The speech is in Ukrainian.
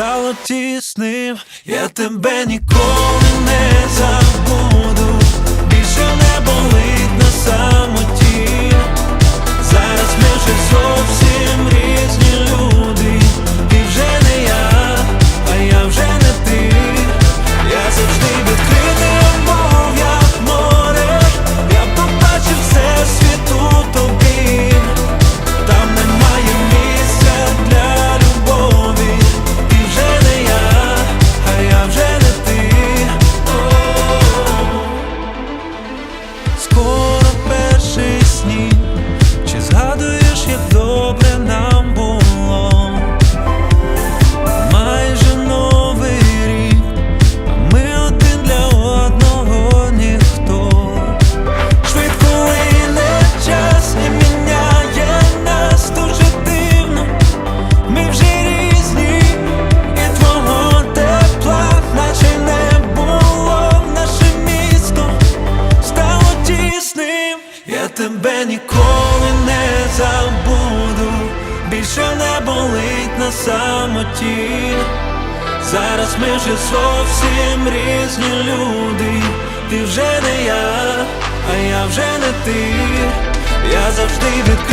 стало тісним, я тебе ніколи не забуду, більше не болить на сам. тебе ніколи не забуду, більше не болить на самоті. Зараз ми вже зовсім різні люди. Ти вже не я, а я вже не ти. Я завжди відкрив.